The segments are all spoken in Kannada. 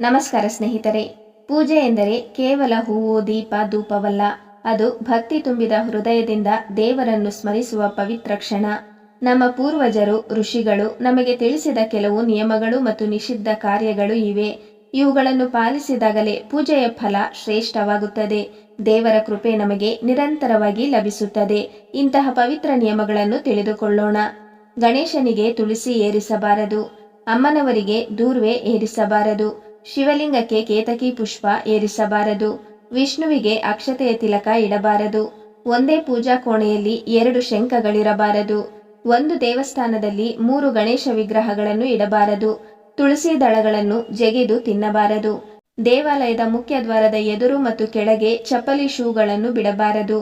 ನಮಸ್ಕಾರ ಸ್ನೇಹಿತರೆ. ಪೂಜೆ ಎಂದರೆ ಕೇವಲ ಹೂವು, ದೀಪ, ಧೂಪವಲ್ಲ. ಅದು ಭಕ್ತಿ ತುಂಬಿದ ಹೃದಯದಿಂದ ದೇವರನ್ನು ಸ್ಮರಿಸುವ ಪವಿತ್ರ ಕ್ಷಣ. ನಮ್ಮ ಪೂರ್ವಜರು, ಋಷಿಗಳು ನಮಗೆ ತಿಳಿಸಿದ ಕೆಲವು ನಿಯಮಗಳು ಮತ್ತು ನಿಷಿದ್ಧ ಕಾರ್ಯಗಳು ಇವೆ. ಇವುಗಳನ್ನು ಪಾಲಿಸಿದಾಗಲೇ ಪೂಜೆಯ ಫಲ ಶ್ರೇಷ್ಠವಾಗುತ್ತದೆ. ದೇವರ ಕೃಪೆ ನಮಗೆ ನಿರಂತರವಾಗಿ ಲಭಿಸುತ್ತದೆ. ಇಂತಹ ಪವಿತ್ರ ನಿಯಮಗಳನ್ನು ತಿಳಿದುಕೊಳ್ಳೋಣ. ಗಣೇಶನಿಗೆ ತುಳಸಿ ಏರಿಸಬಾರದು. ಅಮ್ಮನವರಿಗೆ ದೂರ್ವೆ ಏರಿಸಬಾರದು. ಶಿವಲಿಂಗಕ್ಕೆ ಕೇತಕಿ ಪುಷ್ಪ ಏರಿಸಬಾರದು. ವಿಷ್ಣುವಿಗೆ ಅಕ್ಷತೆಯ ತಿಲಕ ಇಡಬಾರದು. ಒಂದೇ ಪೂಜಾ ಕೋಣೆಯಲ್ಲಿ ಎರಡು ಶಂಖಗಳಿರಬಾರದು. ಒಂದು ದೇವಸ್ಥಾನದಲ್ಲಿ ಮೂರು ಗಣೇಶ ವಿಗ್ರಹಗಳನ್ನು ಇಡಬಾರದು. ತುಳಸಿ ದಳಗಳನ್ನು ಜಗೆದು ತಿನ್ನಬಾರದು. ದೇವಾಲಯದ ಮುಖ್ಯ ದ್ವಾರದ ಎದುರು ಮತ್ತು ಕೆಳಗೆ ಚಪ್ಪಲಿ ಶೂಗಳನ್ನು ಬಿಡಬಾರದು.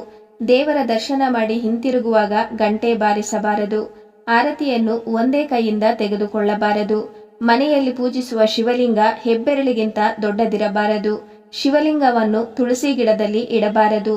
ದೇವರ ದರ್ಶನ ಮಾಡಿ ಹಿಂತಿರುಗುವಾಗ ಗಂಟೆ ಬಾರಿಸಬಾರದು. ಆರತಿಯನ್ನು ಒಂದೇ ಕೈಯಿಂದ ತೆಗೆದುಕೊಳ್ಳಬಾರದು. ಮನೆಯಲ್ಲಿ ಪೂಜಿಸುವ ಶಿವಲಿಂಗ ಹೆಬ್ಬೆರಳಿಗಿಂತ ದೊಡ್ಡದಿರಬಾರದು. ಶಿವಲಿಂಗವನ್ನು ತುಳಸಿ ಗಿಡದಲ್ಲಿ ಇಡಬಾರದು.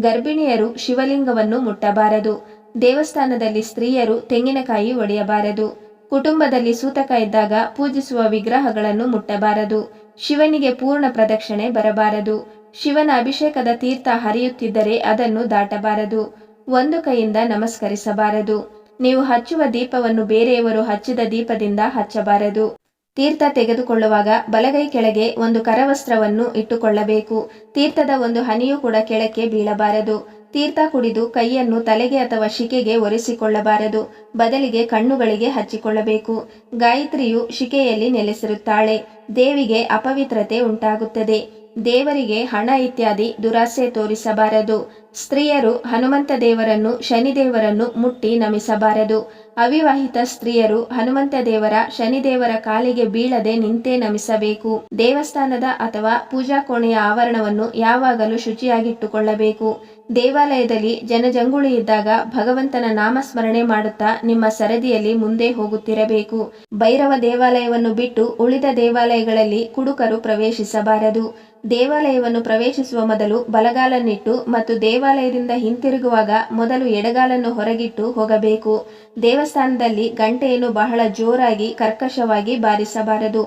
ಗರ್ಭಿಣಿಯರು ಶಿವಲಿಂಗವನ್ನು ಮುಟ್ಟಬಾರದು. ದೇವಸ್ಥಾನದಲ್ಲಿ ಸ್ತ್ರೀಯರು ತೆಂಗಿನಕಾಯಿ ಒಡೆಯಬಾರದು. ಕುಟುಂಬದಲ್ಲಿ ಸೂತಕ ಇದ್ದಾಗ ಪೂಜಿಸುವ ವಿಗ್ರಹಗಳನ್ನು ಮುಟ್ಟಬಾರದು. ಶಿವನಿಗೆ ಪೂರ್ಣ ಪ್ರದಕ್ಷಿಣೆ ಬರಬಾರದು. ಶಿವನ ಅಭಿಷೇಕದ ತೀರ್ಥ ಹರಿಯುತ್ತಿದ್ದರೆ ಅದನ್ನು ದಾಟಬಾರದು. ಒಂದು ಕೈಯಿಂದ ನಮಸ್ಕರಿಸಬಾರದು. ನೀವು ಹಚ್ಚುವ ದೀಪವನ್ನು ಬೇರೆಯವರು ಹಚ್ಚಿದ ದೀಪದಿಂದ ಹಚ್ಚಬಾರದು. ತೀರ್ಥ ತೆಗೆದುಕೊಳ್ಳುವಾಗ ಬಲಗೈ ಕೆಳಗೆ ಒಂದು ಕರವಸ್ತ್ರವನ್ನು ಇಟ್ಟುಕೊಳ್ಳಬೇಕು. ತೀರ್ಥದ ಒಂದು ಹನಿಯೂ ಕೂಡ ಕೆಳಕ್ಕೆ ಬೀಳಬಾರದು. ತೀರ್ಥ ಕುಡಿದು ಕೈಯನ್ನು ತಲೆಗೆ ಅಥವಾ ಶಿಕೆಗೆ ಒರೆಸಿಕೊಳ್ಳಬಾರದು. ಬದಲಿಗೆ ಕಣ್ಣುಗಳಿಗೆ ಹಚ್ಚಿಕೊಳ್ಳಬೇಕು. ಗಾಯತ್ರಿಯು ಶಿಕೆಯಲ್ಲಿ ನೆಲೆಸಿರುತ್ತಾಳೆ. ದೇವಿಗೆ ಅಪವಿತ್ರತೆ ಉಂಟಾಗುತ್ತದೆ. ದೇವರಿಗೆ ಹಣ ಇತ್ಯಾದಿ ದುರಾಸೆ ತೋರಿಸಬಾರದು. ಸ್ತ್ರೀಯರು ಹನುಮಂತ ದೇವರನ್ನು ಶನಿದೇವರನ್ನು ಮುಟ್ಟಿ ನಮಿಸಬಾರದು. ಅವಿವಾಹಿತ ಸ್ತ್ರೀಯರು ಹನುಮಂತ ದೇವರ ಶನಿದೇವರ ಕಾಲಿಗೆ ಬೀಳದೆ ನಿಂತೇ ನಮಿಸಬೇಕು. ದೇವಸ್ಥಾನದ ಅಥವಾ ಪೂಜಾ ಕೋಣೆಯ ಆವರಣವನ್ನು ಯಾವಾಗಲೂ ಶುಚಿಯಾಗಿಟ್ಟುಕೊಳ್ಳಬೇಕು. ದೇವಾಲಯದಲ್ಲಿ ಜನಜಂಗುಳಿ ಇದ್ದಾಗ ಭಗವಂತನ ನಾಮಸ್ಮರಣೆ ಮಾಡುತ್ತಾ ನಿಮ್ಮ ಸರದಿಯಲ್ಲಿ ಮುಂದೆ ಹೋಗುತ್ತಿರಬೇಕು. ಭೈರವ ದೇವಾಲಯವನ್ನು ಬಿಟ್ಟು ಉಳಿದ ದೇವಾಲಯಗಳಲ್ಲಿ ಕುಡುಕರು ಪ್ರವೇಶಿಸಬಾರದು. ದೇವಾಲಯವನ್ನು ಪ್ರವೇಶಿಸುವ ಮೊದಲು ಬಲಗಾಲನ್ನಿಟ್ಟು ಮತ್ತು ದೇವಾಲಯದಿಂದ ಹಿಂತಿರುಗುವಾಗ ಮೊದಲು ಎಡಗಾಲನ್ನು ಹೊರಗಿಟ್ಟು ಹೋಗಬೇಕು. ದೇವಸ್ಥಾನದಲ್ಲಿ ಗಂಟೆಯನ್ನು ಬಹಳ ಜೋರಾಗಿ, ಕರ್ಕಶವಾಗಿ ಬಾರಿಸಬಾರದು.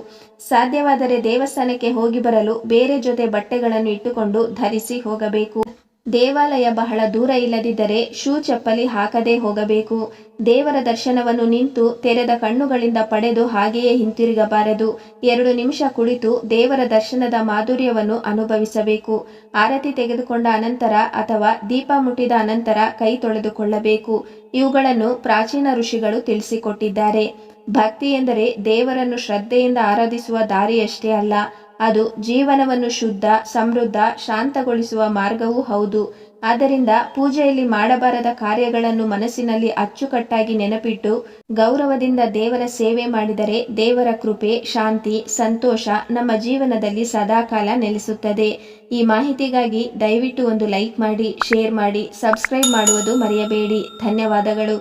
ಸಾಧ್ಯವಾದರೆ ದೇವಸ್ಥಾನಕ್ಕೆ ಹೋಗಿ ಬರಲು ಬೇರೆ ಜೊತೆ ಬಟ್ಟೆಗಳನ್ನು ಇಟ್ಟುಕೊಂಡು ಧರಿಸಿ ಹೋಗಬೇಕು. ದೇವಾಲಯ ಬಹಳ ದೂರ ಇಲ್ಲದಿದ್ದರೆ ಶೂ ಚಪ್ಪಲಿ ಹಾಕದೇ ಹೋಗಬೇಕು. ದೇವರ ದರ್ಶನವನ್ನು ನಿಂತು ತೆರೆದ ಕಣ್ಣುಗಳಿಂದ ಪಡೆದು ಹಾಗೆಯೇ ಹಿಂತಿರುಗಬಾರದು. ಎರಡು ನಿಮಿಷ ಕುಳಿತು ದೇವರ ದರ್ಶನದ ಮಾಧುರ್ಯವನ್ನು ಅನುಭವಿಸಬೇಕು. ಆರತಿ ತೆಗೆದುಕೊಂಡ ಅನಂತರ ಅಥವಾ ದೀಪ ಮುಟ್ಟಿದ ಅನಂತರ ಕೈ ತೊಳೆದುಕೊಳ್ಳಬೇಕು. ಇವುಗಳನ್ನು ಪ್ರಾಚೀನ ಋಷಿಗಳು ತಿಳಿಸಿಕೊಟ್ಟಿದ್ದಾರೆ. ಭಕ್ತಿ ಎಂದರೆ ದೇವರನ್ನು ಶ್ರದ್ಧೆಯಿಂದ ಆರಾಧಿಸುವ ದಾರಿಯಷ್ಟೇ ಅಲ್ಲ. ಅದು ಜೀವನವನ್ನು ಶುದ್ಧ, ಸಮೃದ್ಧ, ಶಾಂತಗೊಳಿಸುವ ಮಾರ್ಗವೂ ಹೌದು. ಆದ್ದರಿಂದ ಪೂಜೆಯಲ್ಲಿ ಮಾಡಬಾರದ ಕಾರ್ಯಗಳನ್ನು ಮನಸ್ಸಿನಲ್ಲಿ ಅಚ್ಚುಕಟ್ಟಾಗಿ ನೆನಪಿಟ್ಟು ಗೌರವದಿಂದ ದೇವರ ಸೇವೆ ಮಾಡಿದರೆ ದೇವರ ಕೃಪೆ, ಶಾಂತಿ, ಸಂತೋಷ ನಮ್ಮ ಜೀವನದಲ್ಲಿ ಸದಾಕಾಲ ನೆಲೆಸುತ್ತದೆ. ಈ ಮಾಹಿತಿಗಾಗಿ ದಯವಿಟ್ಟು ಒಂದು ಲೈಕ್ ಮಾಡಿ, ಶೇರ್ ಮಾಡಿ, ಸಬ್ಸ್ಕ್ರೈಬ್ ಮಾಡುವುದು ಮರೆಯಬೇಡಿ. ಧನ್ಯವಾದಗಳು.